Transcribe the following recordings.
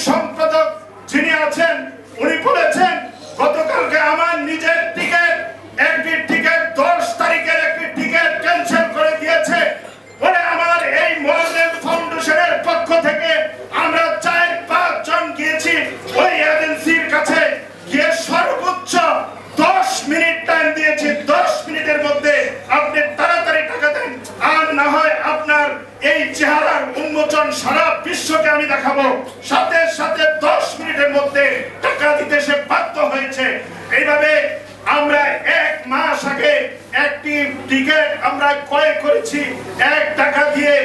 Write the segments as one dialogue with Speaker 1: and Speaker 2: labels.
Speaker 1: সম্পাদক যিনি আছেন উনি বলেছেন এই চেহারার উন্মোচন সারা বিশ্বকে আমি দেখাবো। সাথে সাথে দশ মিনিটের মধ্যে টাকা দিতে সে বাধ্য হয়েছে। এইভাবে আমরা এক মাস আগে একটি টিকিট আমরা ক্রয় করেছি। এক টাকা দিয়ে,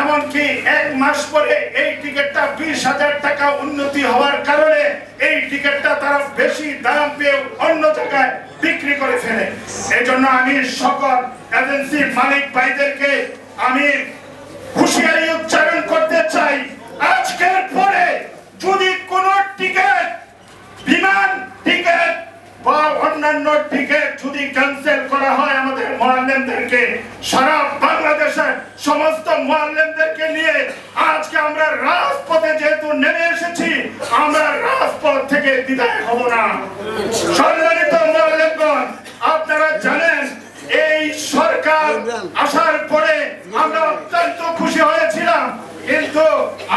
Speaker 1: এমনকি এক মাস পরে এই টিকিটটা বিশ হাজার টাকা উন্নতি হওয়ার কারণে এই টিকিটটা তারা বেশি দাম পেয়ে অন্য জায়গায় বিক্রি করে ফেলে। এই জন্য আমি সকল এজেন্সির মালিক ভাইদেরকে, আমি হুঁশিয়ারি উচ্চারণ করতে চাই। আজকের পরে যদি কোনো টিকিট বিমান টিকিট বা অন্যান্য টিকিট যদি ক্যান্সেল করা হয় আমাদের মোয়াল্লেমদেরকে, সারা বাংলাদেশের সমস্ত মোয়াল্লেমদেরকে নিয়ে আজকে আমরা রাজপথে যেহেতু নেমে এসেছি, আমরা রাজপথ থেকে বিদায় হব না। সরকার আসার পরে আমরা অত্যন্ত খুশি হয়েছিলাম। কিন্তু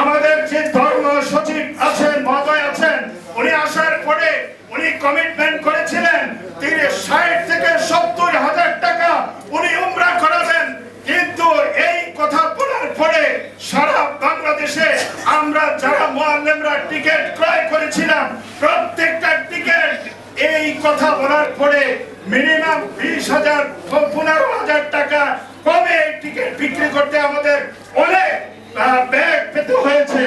Speaker 1: আমাদের যে ধর্ম সচিব আছেন, মহোদয় আছেন, উনি আসার পরে উনি কমিটমেন্ট করেছিলেন তিনি ষাট থেকে সত্তর হাজার টাকা উনি উমরা করাবেন। কিন্তু এই কথা বলার পরে সারা বাংলাদেশে আমরা যারা মোয়াল্লেমরা টিকিট ক্রয় করেছিলাম, প্রত্যেকটা টিকিট এই কথা বলার পরে মিনিমাম বিশ হাজার পনেরো হাজার টাকা কমে টিকিট বিক্রি করতে আমাদের অনেক ব্যাগ পেতে হয়েছে।